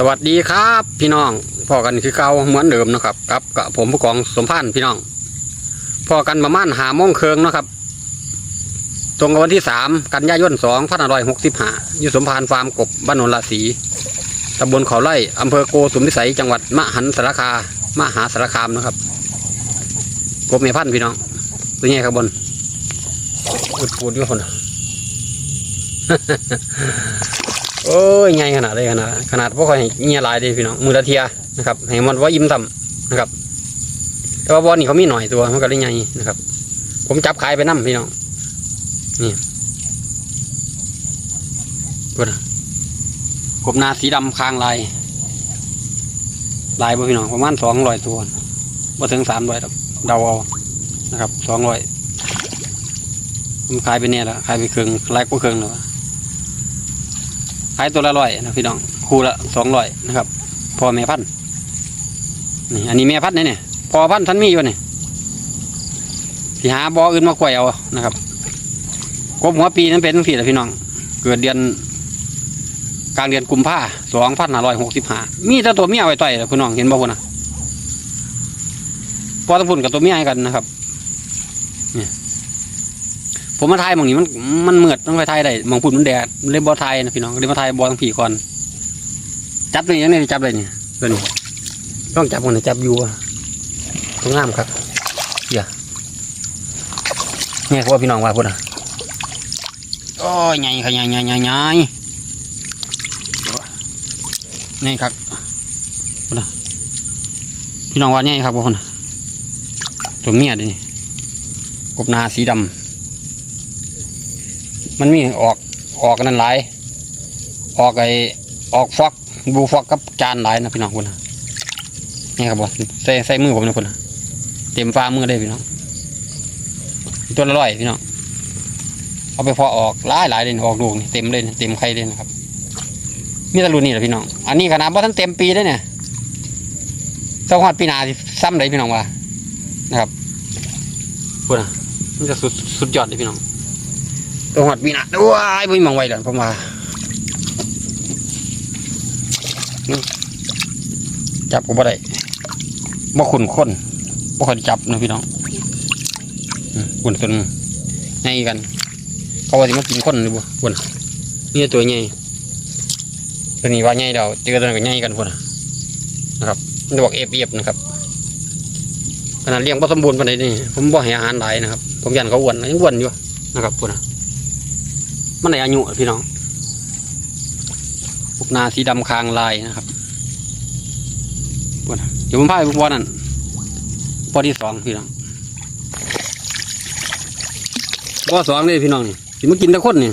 สวัสดีครับพี่น้องพอกันคือเก่าเหมือนเดิมนะครับกับกับผมผู้กองสมพันธ์พี่น้องพอกันประมาณหาโมงเคืองเนาะครับ ตรงกับวันที่สามกันยายนสองพันร้อยหกสิบห้าอยู่สมพานฟาร์มกบบ้านโนนราศีตำบลเขาไร่อำเภอโกสุมพิสัยจังหวัดมหันสารคามหาสารคามนะครับ กบเมพันธุ์พี่น้องตัวนี้ครับบนอุดปูดด้วยคน โอ้ยไงขนาดเลยขนาดขนาดพวกเขาให้เงียลายเดีพี่น้องมือละเทียนะครับให้มันว่ายิ้มต่ำนะครับ แต่ว่าบอลนี่เขามีหน่อยตัวมันก็เลยไงนะครับ ผมจับขายไปน้ำพี่น้องนี่กดกบนาสีดำคางลายลายบ่พี่น้องประมาณสองร้อยตัวบ่ถึงสามร้อยเดาเอานะครับสองร้อยผมขายไปเนี่ยแล้วขายไปครึ่งลายกว่าครึ่งแล้ว ขายตัวละร้อยนะพี่น้องคู่ละสองร้อยนะครับพอแม่พันธุ์นี่อันนี้แม่พันธุ์เนี่ยพอพันธุ์ท่านมีอยู่เนี่ยพี่หาบออื่นมาควยเอานะครับกบหัวปีนั้นเป็นพี่ละพี่น้อง เกิดเดือนกลางเดือนกุมภาสองพันห้าร้อยหกสิบห้ามีแต่ตัวเมียไว้ต่อยละพี่น้องเห็นบ่พุ่นะพอตะพุ่นกับตัวเมียกันนะครับเนี่ย ผมมาทายมองนี้มันมันเหมือดต้องไปทายได้มองพุ่นมันแดดเลยบ่ทยนะพี่น้องเลยมาทยบอทั้งผีก่อน จับเลยยังไงจับเลยเนี่ยตัวนี้ต้องจับคนนจับอยู่ต้องงามครับเดี๋ยวเนี่ยเขาว่าพี่น้องว่าพุ่นอะโอ้ยใหญ่ค่ะใหญ่ใหญ่ใหญ่ใหญ่นี่ครับพุ่นอะพี่น้องว่าใหญ่ครับพุ่นน่ะตัวเมียดยนี่กบนาสีดำ มันมีออกออกนั่นหลายออกไอออกฟอกบูฟอกกับจานหลายนะพี่น้องคุณนะนี่ครับผมใส่ใส่มือผมนะคุณนะเต็มฟ้ามือเลยพี่น้องตัวละร้อยพี่น้องเอาไปเพาะออกหลายหลายเลยออกลูกนี่เต็มเลยเต็มไข่เลยนะครับมีตะลุนนี่แหละพี่น้องอันนี้ขนาดว่าท่านเต็มปีเลยเนี่ยเจ้าหอดปีนาซ้ำเลยพี่น้องว่านะครับคุณนะมันจะสุดสุดยอดเลยพี่น้อง ตัวหอดปีนะด้วยไม่มองไว้เลยผมว่าจับก็บ่ได้บ่ขุนคนบ่ค่อยจับนะพี่น้องอขุนตัวนึงไงกันเขาว่าสิมากินคนหรือบ่ขุนนี่ตัวใหญ่ตัวนี้ว่าใหญ่เดาเจอตัวนั้นก็ใหญ่กันพุ่นนะครับมันจะบอกเอฟเอฟนะครับขนาดเลี้ยงบ่สมบูรณ์ปานใดนี่ผมบ่ให้อาหารหลายนะครับ ผมยันเขาอ้วนยังอ้วนอยู่นะครับพุ่นนะ มันในอายุพี่น้องพวกนาสีดำคางลายนะครับเดี๋ยวผมพาไปบอนั่นบอที่สองพี่น้องบอสองเลยพี่น้องนี่สิมากินตะคนนี่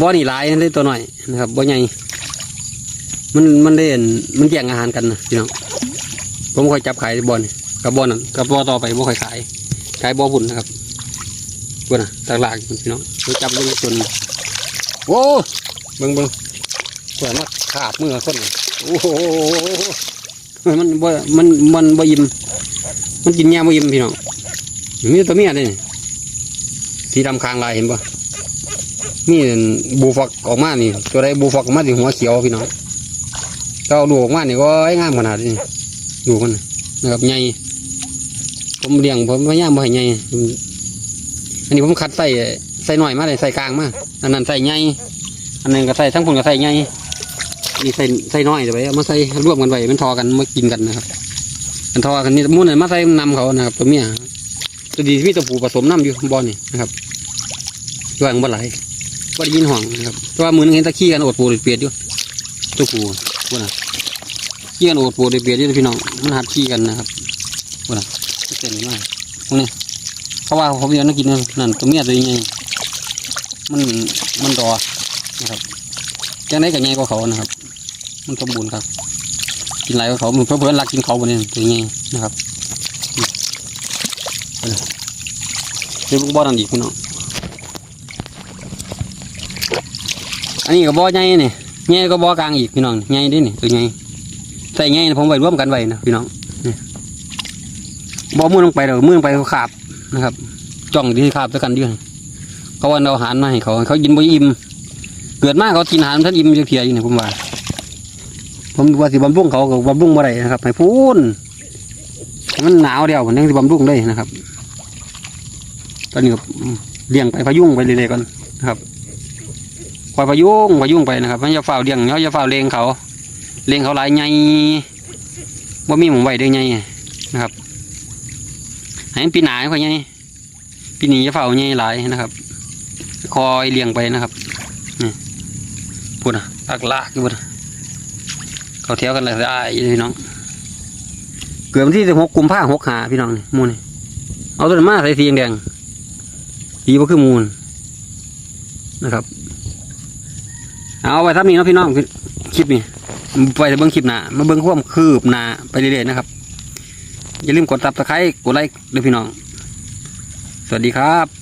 บอนี่หลายเลยตัวหน่อยนะครับบอใหญ่มันมันได้เห็นมันแย่งอาหารกันนะพี่น้องผมค่อยจับขายบอลนี่กับบอนั่นกับบอต่อไปบ่ค่อยขายขายบอบุญนะครับ ตัวน่ะตลากพี่น้องเราจับลงจนโอ้เบิ่งเบิ่งเปิดมาขาบมือคนน่ะโอ้โหมันบ่มันมันบ่ยิ้มมันกินแง่บ่ยิ้มพี่น้องมีตัวเมียเลยนี่สีดำคางลายเห็นปะมีบูฟักออกมานี่ ตัวใดบูฟักออกมาที่หัวเขียวพี่น้องก็เอาดูออกมานี่ก็ไอ้งามขนาดนี้ดูมันน่ะนะครับใหญ่ผมเลี้ยงผมพยายามบ่ให้ใหญ่ อันนี้ผมคัดใส่ใส่หน่อยมาเลยใส่กลางมาอันนั้นใส่ใหญ่อันนั้นก็ใส่ทั้งผลก็ใส่ใหญ่อันนี้ใส่ใส่น้อยเดี๋ยวไปเอามาใส่รวมกันไว้มันทอกันมากินกันนะครับมันทอกันนี่มุ่นนมาใส่นำเขานะครับตัวเมียตัวดีมีตัวผูผสมน้ำอยู่บอลนี่นะครับวอังบ่ไหลก็ได้ยินห่องนะครับเพราะว่ามือนึงเห็นตะขี้กันโอดปูเปียดอยู่ตัวผูพวกน่ะขี้กันโอดปูเปียดอยู่พี่น้องมันหัดขี้กันนะครับพวกน่ะเต้นมากพวกนี้ เพราะว่าผมเรียนนักกินนั่นตัวเมียตัวใหญ่มันมันรอนะครับจังไดกับใหญ่กว่าเขานะครับ มันสมบูรณ์ครับ กินหลายกว่าเขามันเพื่อนรักกินเขาบนนี้ตัวใหญ่นะครับเดี๋ยวบ่อนั่นอีกพี่น้องอันนี้ก็บ่อใหญ่นี่ใหญ่ก็บ่อกลางอีกพี่น้องใหญ่ด้วยนี่ตัวใหญ่ใส่ใหญ่ผมไว้ร่วมกันไว้นะพี่น้องนี่บ่มือลงไปเดี๋ยวมือลงไปเขาขาบ นะครับ จ้องที่คาบด้วยกันด้วยเขาว่าเอาอาหารมาให้เขาเขากินบ่อิ่มเกิดมากเขากินอาหารท่านอิ่มจะเพียอยู่เนี่ยผมว่า ผมว่าสิบำรุงเขาก็บบำรุงบ่ได้นะครับให้พูนมันหนาวเดียวผมยังสิบำรุงได้นะครับ ตอนนี้ก็เลี้ยงไปพายุงไปเรื่อยๆก่อนนะครับคอยพายุงพายุงไปนะครับมันจะเฝ้าเลี้ยงเขาะจะเฝ้าเลงเขาเลงเขาหลายไงว่ามีหมุนไว้ด้วยไงนะครับ ให้มันปีหนาเขาไงปีนี้จะเฝ้าไงหลายนะครับ คอยเลี้ยงไปนะครับนี่พูดนะลากลากอยู่พูดนเขาเที่ยวกันเลยได้พี่น้อง เกือบที่สิบหกกุมภาหกหาพี่น้องนี่มูนี่เอาต้นมาใส่สีแดงๆสีก็คือมูลนะครับ เอาไว้ทับนี้เนาะพี่น้องคลิปนี้ไปเบิ่งคลิปหนามาเบิ่งความคืบหนาไปเรื่อยๆนะครับ อย่าลืมกดซับสไครต์กดไลค์ด้วยพี่น้อง สวัสดีครับ